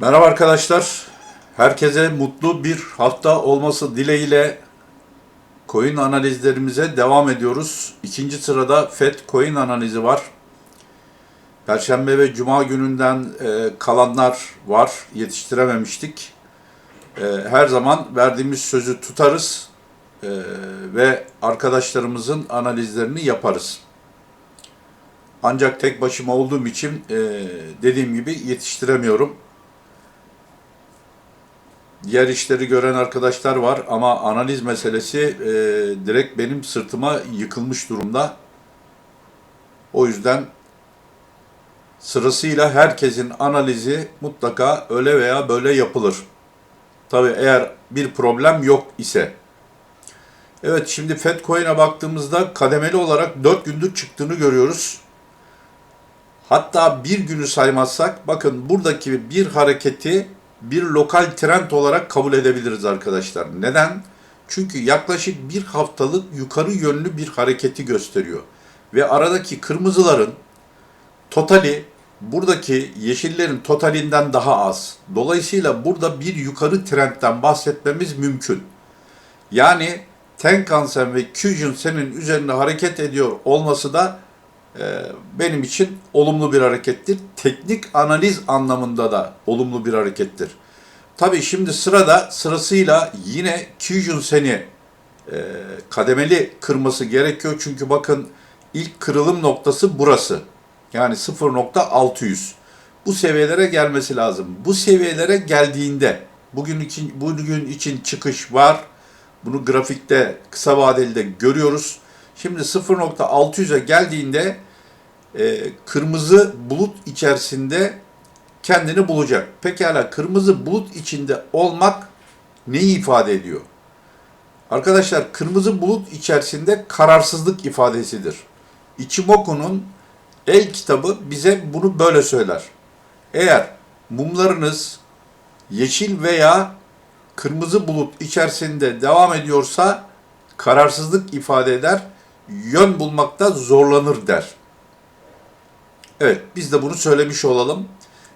Merhaba arkadaşlar. Herkese mutlu bir hafta olması dileğiyle coin analizlerimize devam ediyoruz. İkinci sırada FED coin analizi var. Perşembe ve Cuma gününden e, kalanlar var. Yetiştirememiştik. E, her zaman verdiğimiz sözü tutarız e, ve arkadaşlarımızın analizlerini yaparız. Ancak tek başıma olduğum için dediğim gibi yetiştiremiyorum. Diğer işleri gören arkadaşlar var ama analiz meselesi e, direkt benim sırtıma yıkılmış durumda. O yüzden sırasıyla herkesin analizi mutlaka öyle veya böyle yapılır. Tabi eğer bir problem yok ise. Evet şimdi Fedcoin'e baktığımızda kademeli olarak 4 gündür çıktığını görüyoruz. Hatta bir günü saymazsak bakın buradaki bir hareketi bir lokal trend olarak kabul edebiliriz arkadaşlar. Neden? Çünkü yaklaşık bir haftalık yukarı yönlü bir hareketi gösteriyor. Ve aradaki kırmızıların totali buradaki yeşillerin totalinden daha az. Dolayısıyla burada bir yukarı trendten bahsetmemiz mümkün. Yani Tenkan-sen ve Kyujin-sen'in üzerinde hareket ediyor olması da benim için olumlu bir harekettir. Teknik analiz anlamında da olumlu bir harekettir. Tabii şimdi sırada sırasıyla yine Kyujin seni e, kademeli kırması gerekiyor. Çünkü bakın ilk kırılım noktası burası. Yani 0.600. Bu seviyelere gelmesi lazım. Bu seviyelere geldiğinde bugün için bugün için çıkış var. Bunu grafikte kısa vadeli de görüyoruz. Şimdi 0.600'e geldiğinde e, kırmızı bulut içerisinde kendini bulacak. Pekala kırmızı bulut içinde olmak neyi ifade ediyor? Arkadaşlar kırmızı bulut içerisinde kararsızlık ifadesidir. Ichimoku'nun el kitabı bize bunu böyle söyler. Eğer mumlarınız yeşil veya kırmızı bulut içerisinde devam ediyorsa kararsızlık ifade eder, yön bulmakta zorlanır der. Evet, biz de bunu söylemiş olalım.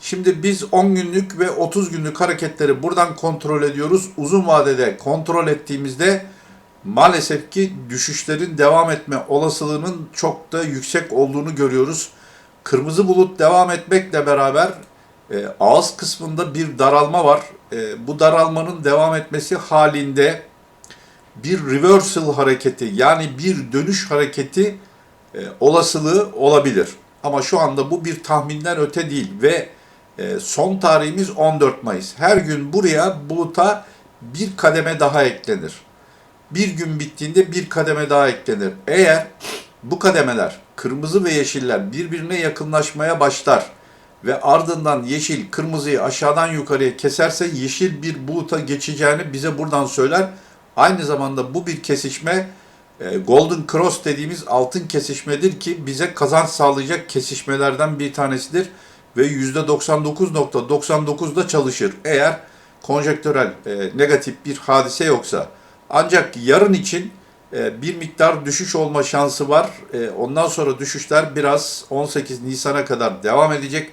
Şimdi biz 10 günlük ve 30 günlük hareketleri buradan kontrol ediyoruz. Uzun vadede kontrol ettiğimizde maalesef ki düşüşlerin devam etme olasılığının çok da yüksek olduğunu görüyoruz. Kırmızı bulut devam etmekle beraber e, ağız kısmında bir daralma var. E, bu daralmanın devam etmesi halinde bir reversal hareketi yani bir dönüş hareketi e, olasılığı olabilir. Ama şu anda bu bir tahminden öte değil ve e, son tarihimiz 14 Mayıs. Her gün buraya buluta bir kademe daha eklenir. Bir gün bittiğinde bir kademe daha eklenir. Eğer bu kademeler kırmızı ve yeşiller birbirine yakınlaşmaya başlar ve ardından yeşil kırmızıyı aşağıdan yukarıya keserse yeşil bir buluta geçeceğini bize buradan söyler. Aynı zamanda bu bir kesişme Golden Cross dediğimiz altın kesişmedir ki bize kazanç sağlayacak kesişmelerden bir tanesidir ve %99.99'da çalışır. Eğer konjektörel e, negatif bir hadise yoksa. Ancak yarın için e, bir miktar düşüş olma şansı var. E, ondan sonra düşüşler biraz 18 Nisan'a kadar devam edecek.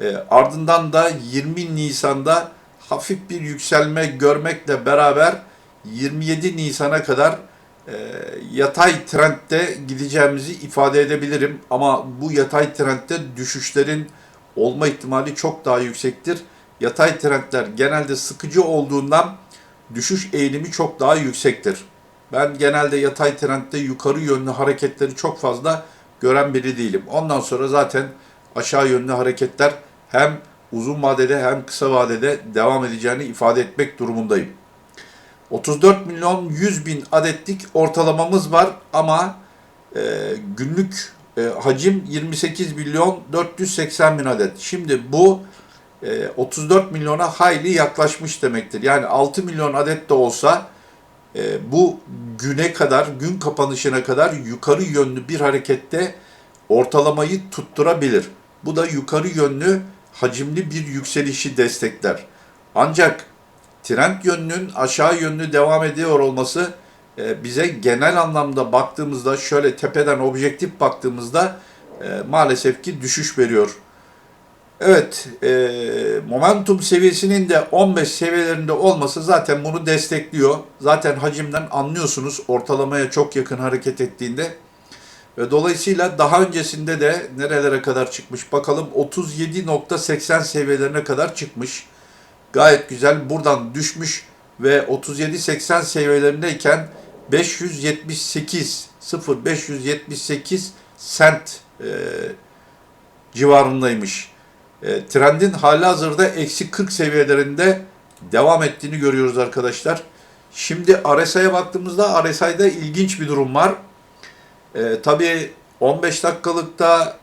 E, ardından da 20 Nisan'da hafif bir yükselme görmekle beraber 27 Nisan'a kadar e, yatay trendde gideceğimizi ifade edebilirim. Ama bu yatay trendde düşüşlerin olma ihtimali çok daha yüksektir. Yatay trendler genelde sıkıcı olduğundan düşüş eğilimi çok daha yüksektir. Ben genelde yatay trendde yukarı yönlü hareketleri çok fazla gören biri değilim. Ondan sonra zaten aşağı yönlü hareketler hem uzun vadede hem kısa vadede devam edeceğini ifade etmek durumundayım. 34 milyon 100 bin adetlik ortalamamız var ama e, günlük e, hacim 28 milyon 480 bin adet. Şimdi bu e, 34 milyona hayli yaklaşmış demektir. Yani 6 milyon adet de olsa e, bu güne kadar, gün kapanışına kadar yukarı yönlü bir harekette ortalamayı tutturabilir. Bu da yukarı yönlü hacimli bir yükselişi destekler. Ancak trend yönünün aşağı yönlü devam ediyor olması e, bize genel anlamda baktığımızda şöyle tepeden objektif baktığımızda e, maalesef ki düşüş veriyor. Evet, e, momentum seviyesinin de 15 seviyelerinde olması zaten bunu destekliyor. Zaten hacimden anlıyorsunuz ortalamaya çok yakın hareket ettiğinde. Ve dolayısıyla daha öncesinde de nerelere kadar çıkmış bakalım 37.80 seviyelerine kadar çıkmış. Gayet güzel buradan düşmüş ve 37.80 seviyelerindeyken 578 0.578 sent e, civarındaymış. E, trendin hali hazırda eksi 40 seviyelerinde devam ettiğini görüyoruz arkadaşlar. Şimdi RSI'ye baktığımızda RSI'de ilginç bir durum var. E, tabii 15 dakikalıkta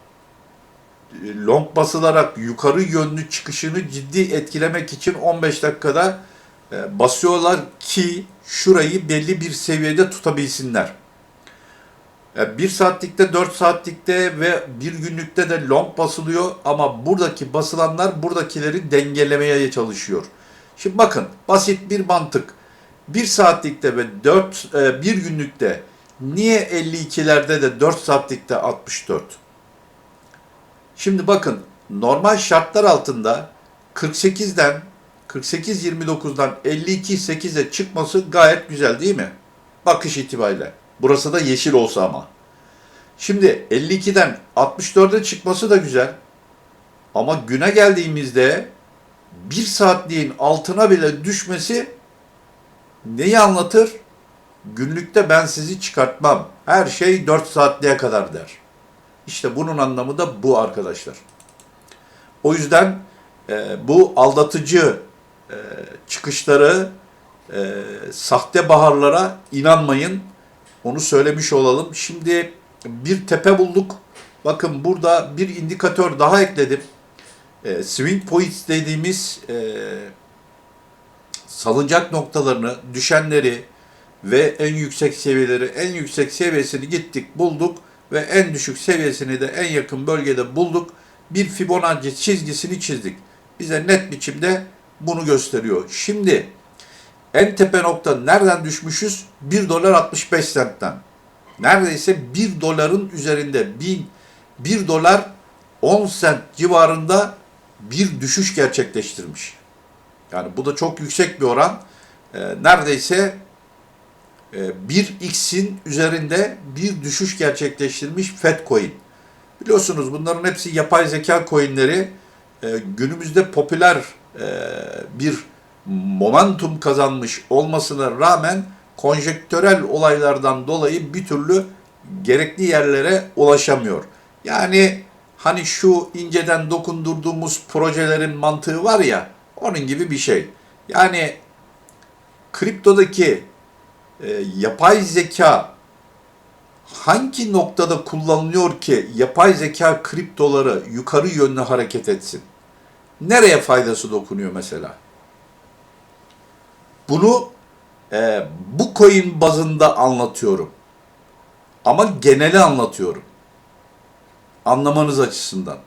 long basılarak yukarı yönlü çıkışını ciddi etkilemek için 15 dakikada e, basıyorlar ki şurayı belli bir seviyede tutabilsinler. E, Bir saatlikte, 4 saatlikte ve bir günlükte de long basılıyor ama buradaki basılanlar buradakileri dengelemeye çalışıyor. Şimdi bakın basit bir mantık. Bir saatlikte ve 4 e, bir günlükte niye 52'lerde de 4 saatlikte 64? Şimdi bakın normal şartlar altında 48'den 48-29'dan 52-8'e çıkması gayet güzel değil mi? Bakış itibariyle. Burası da yeşil olsa ama. Şimdi 52'den 64'e çıkması da güzel. Ama güne geldiğimizde bir saatliğin altına bile düşmesi neyi anlatır? Günlükte ben sizi çıkartmam. Her şey 4 saatliğe kadar der. İşte bunun anlamı da bu arkadaşlar. O yüzden e, bu aldatıcı e, çıkışları, e, sahte baharlara inanmayın. Onu söylemiş olalım. Şimdi bir tepe bulduk. Bakın burada bir indikatör daha ekledim. E, swing points dediğimiz e, salıncak noktalarını, düşenleri ve en yüksek seviyeleri, en yüksek seviyesini gittik bulduk ve en düşük seviyesini de en yakın bölgede bulduk. Bir Fibonacci çizgisini çizdik. Bize net biçimde bunu gösteriyor. Şimdi en tepe nokta nereden düşmüşüz? 1 dolar 65 sentten. Neredeyse 1 doların üzerinde 1, 1 dolar 10 sent civarında bir düşüş gerçekleştirmiş. Yani bu da çok yüksek bir oran. Ee, neredeyse e, 1x'in üzerinde bir düşüş gerçekleştirmiş Fedcoin. Biliyorsunuz bunların hepsi yapay zeka coinleri. Ee, günümüzde popüler e, bir momentum kazanmış olmasına rağmen konjektörel olaylardan dolayı bir türlü gerekli yerlere ulaşamıyor. Yani hani şu inceden dokundurduğumuz projelerin mantığı var ya onun gibi bir şey. Yani kriptodaki e, yapay zeka hangi noktada kullanılıyor ki yapay zeka kriptoları yukarı yönlü hareket etsin? Nereye faydası dokunuyor mesela? Bunu e, bu coin bazında anlatıyorum. Ama geneli anlatıyorum. Anlamanız açısından.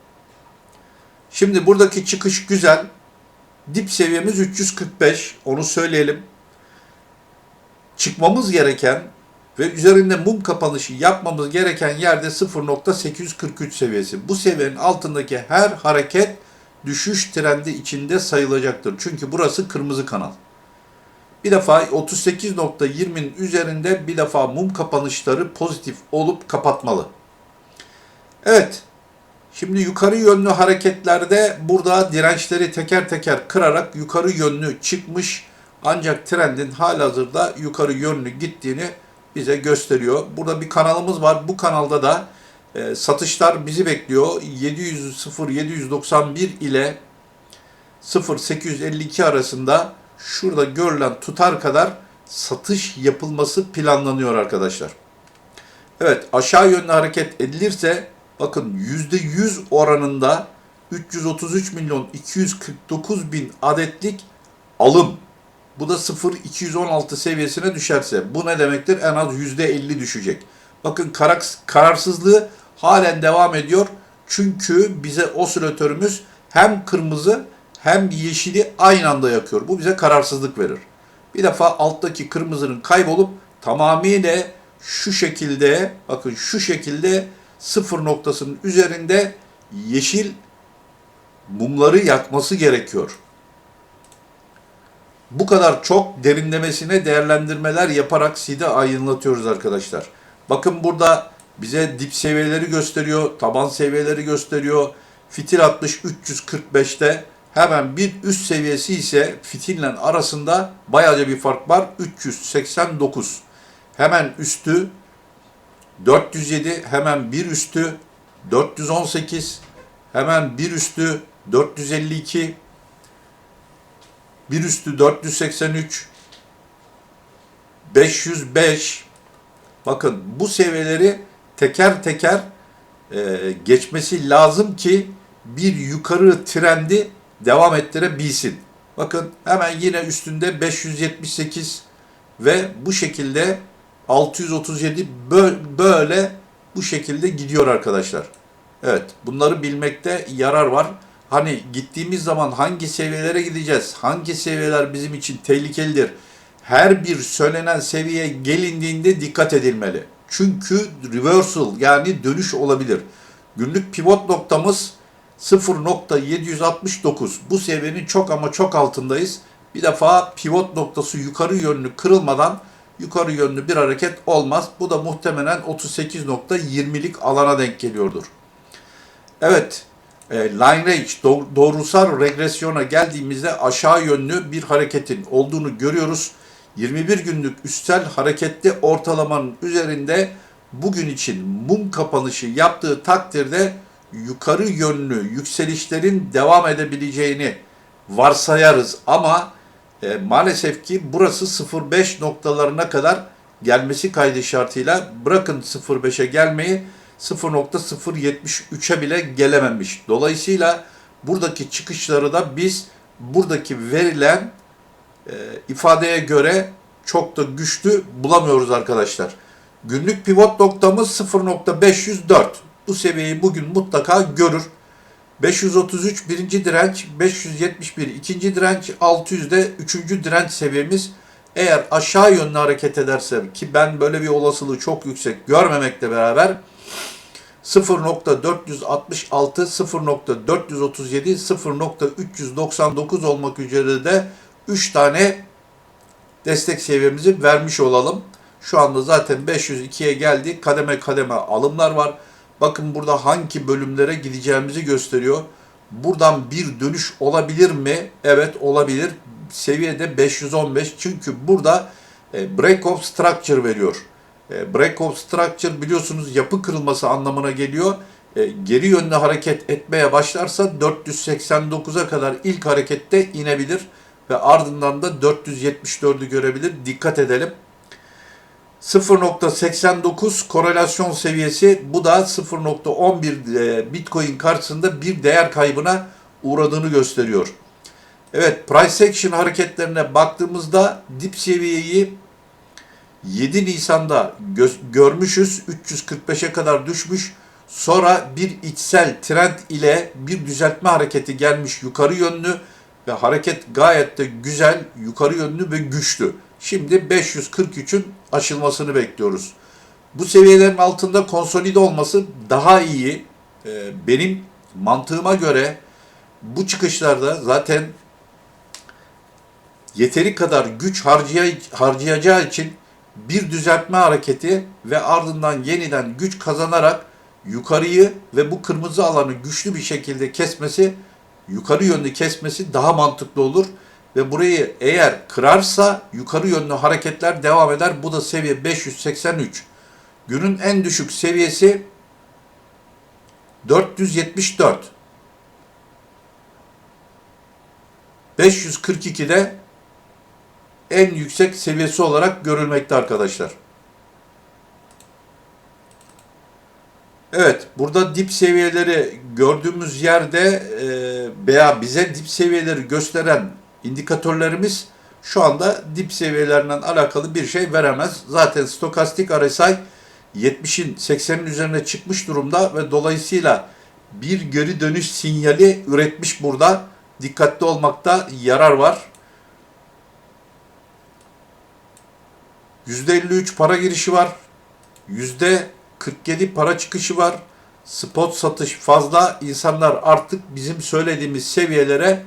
Şimdi buradaki çıkış güzel. Dip seviyemiz 345. Onu söyleyelim. Çıkmamız gereken ve üzerinde mum kapanışı yapmamız gereken yerde 0.843 seviyesi. Bu seviyenin altındaki her hareket düşüş trendi içinde sayılacaktır. Çünkü burası kırmızı kanal. Bir defa 38.20'nin üzerinde bir defa mum kapanışları pozitif olup kapatmalı. Evet. Şimdi yukarı yönlü hareketlerde burada dirençleri teker teker kırarak yukarı yönlü çıkmış. Ancak trendin halihazırda yukarı yönlü gittiğini bize gösteriyor. Burada bir kanalımız var. Bu kanalda da e, satışlar bizi bekliyor. 700 0791 ile 0852 arasında şurada görülen tutar kadar satış yapılması planlanıyor arkadaşlar. Evet aşağı yönlü hareket edilirse bakın %100 oranında 333 milyon 249 bin adetlik alım. Bu da 0.216 seviyesine düşerse bu ne demektir? En az %50 düşecek. Bakın kararsızlığı halen devam ediyor. Çünkü bize osilatörümüz hem kırmızı hem yeşili aynı anda yakıyor. Bu bize kararsızlık verir. Bir defa alttaki kırmızının kaybolup tamamıyla şu şekilde bakın şu şekilde sıfır noktasının üzerinde yeşil mumları yakması gerekiyor. Bu kadar çok derinlemesine değerlendirmeler yaparak SID'i aydınlatıyoruz arkadaşlar. Bakın burada bize dip seviyeleri gösteriyor, taban seviyeleri gösteriyor. Fitil 60 345'te hemen bir üst seviyesi ise fitille arasında bayağıca bir fark var. 389. Hemen üstü 407, hemen bir üstü 418, hemen bir üstü 452, bir üstü 483, 505. Bakın bu seviyeleri teker teker e, geçmesi lazım ki bir yukarı trendi devam ettirebilsin. Bakın hemen yine üstünde 578 ve bu şekilde 637 bö- böyle bu şekilde gidiyor arkadaşlar. Evet bunları bilmekte yarar var. Hani gittiğimiz zaman hangi seviyelere gideceğiz? Hangi seviyeler bizim için tehlikelidir? Her bir söylenen seviyeye gelindiğinde dikkat edilmeli. Çünkü reversal yani dönüş olabilir. Günlük pivot noktamız 0.769. Bu seviyenin çok ama çok altındayız. Bir defa pivot noktası yukarı yönlü kırılmadan yukarı yönlü bir hareket olmaz. Bu da muhtemelen 38.20'lik alana denk geliyordur. Evet, e, line range doğ- doğrusal regresyona geldiğimizde aşağı yönlü bir hareketin olduğunu görüyoruz. 21 günlük üstel hareketli ortalamanın üzerinde bugün için mum kapanışı yaptığı takdirde yukarı yönlü yükselişlerin devam edebileceğini varsayarız ama e, maalesef ki burası 0.5 noktalarına kadar gelmesi kaydı şartıyla bırakın 0.5'e gelmeyi 0.073'e bile gelememiş. Dolayısıyla buradaki çıkışları da biz buradaki verilen e, ifadeye göre çok da güçlü bulamıyoruz arkadaşlar. Günlük pivot noktamız 0.504. Bu seviyeyi bugün mutlaka görür. 533 birinci direnç, 571 ikinci direnç, 600 de üçüncü direnç seviyemiz. Eğer aşağı yönlü hareket ederse ki ben böyle bir olasılığı çok yüksek görmemekle beraber 0.466, 0.437, 0.399 olmak üzere de 3 tane destek seviyemizi vermiş olalım. Şu anda zaten 502'ye geldi. Kademe kademe alımlar var. Bakın burada hangi bölümlere gideceğimizi gösteriyor. Buradan bir dönüş olabilir mi? Evet olabilir. Seviyede 515. Çünkü burada e, break of structure veriyor. E, break of structure biliyorsunuz yapı kırılması anlamına geliyor. E, geri yönlü hareket etmeye başlarsa 489'a kadar ilk harekette inebilir ve ardından da 474'ü görebilir. Dikkat edelim. 0.89 korelasyon seviyesi bu da 0.11 e, Bitcoin karşısında bir değer kaybına uğradığını gösteriyor. Evet price action hareketlerine baktığımızda dip seviyeyi 7 Nisan'da gö- görmüşüz. 345'e kadar düşmüş. Sonra bir içsel trend ile bir düzeltme hareketi gelmiş yukarı yönlü ve hareket gayet de güzel, yukarı yönlü ve güçlü. Şimdi 543'ün aşılmasını bekliyoruz. Bu seviyelerin altında konsolide olması daha iyi. Ee, benim mantığıma göre bu çıkışlarda zaten yeteri kadar güç harcaya, harcayacağı için bir düzeltme hareketi ve ardından yeniden güç kazanarak yukarıyı ve bu kırmızı alanı güçlü bir şekilde kesmesi, yukarı yönlü kesmesi daha mantıklı olur. Ve burayı eğer kırarsa yukarı yönlü hareketler devam eder. Bu da seviye 583. Günün en düşük seviyesi 474. 542'de en yüksek seviyesi olarak görülmekte arkadaşlar. Evet, burada dip seviyeleri gördüğümüz yerde e, veya bize dip seviyeleri gösteren indikatörlerimiz şu anda dip seviyelerinden alakalı bir şey veremez. Zaten stokastik RSI 70'in 80'in üzerine çıkmış durumda ve dolayısıyla bir geri dönüş sinyali üretmiş burada. Dikkatli olmakta yarar var. %53 para girişi var. %47 para çıkışı var. spot satış fazla. İnsanlar artık bizim söylediğimiz seviyelere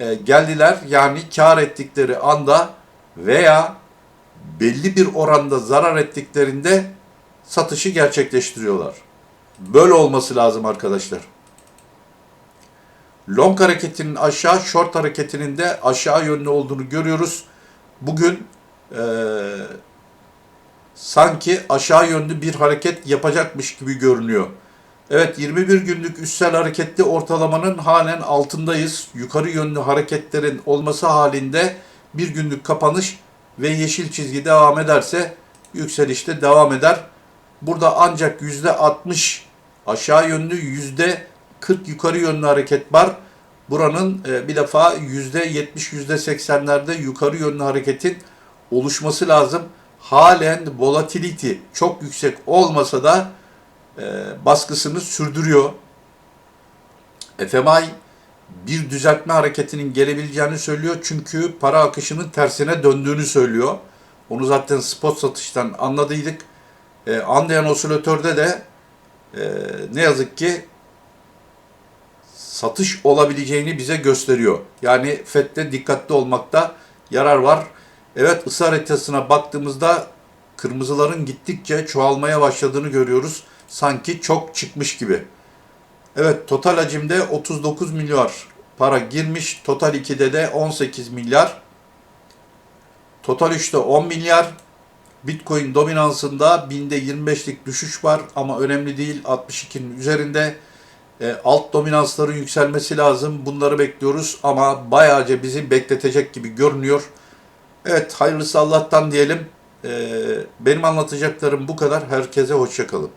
e, geldiler. Yani kar ettikleri anda veya belli bir oranda zarar ettiklerinde satışı gerçekleştiriyorlar. Böyle olması lazım arkadaşlar. Long hareketinin aşağı, short hareketinin de aşağı yönlü olduğunu görüyoruz. Bugün eee, sanki aşağı yönlü bir hareket yapacakmış gibi görünüyor. Evet 21 günlük üstsel hareketli ortalamanın halen altındayız. Yukarı yönlü hareketlerin olması halinde bir günlük kapanış ve yeşil çizgi devam ederse yükselişte devam eder. Burada ancak %60 aşağı yönlü %40 yukarı yönlü hareket var. Buranın e, bir defa %70 %80'lerde yukarı yönlü hareketin oluşması lazım. Halen volatility çok yüksek olmasa da e, baskısını sürdürüyor. FMI bir düzeltme hareketinin gelebileceğini söylüyor. Çünkü para akışının tersine döndüğünü söylüyor. Onu zaten spot satıştan anladıydık. E, anlayan osilatörde de e, ne yazık ki satış olabileceğini bize gösteriyor. Yani FED'de dikkatli olmakta yarar var. Evet ısı haritasına baktığımızda kırmızıların gittikçe çoğalmaya başladığını görüyoruz. Sanki çok çıkmış gibi. Evet total hacimde 39 milyar para girmiş. Total 2'de de 18 milyar. Total 3'te 10 milyar. Bitcoin dominansında binde 25'lik düşüş var ama önemli değil 62'nin üzerinde. E, alt dominansların yükselmesi lazım. Bunları bekliyoruz ama bayağıca bizi bekletecek gibi görünüyor. Evet hayırlısı Allah'tan diyelim. E, benim anlatacaklarım bu kadar. Herkese hoşçakalın.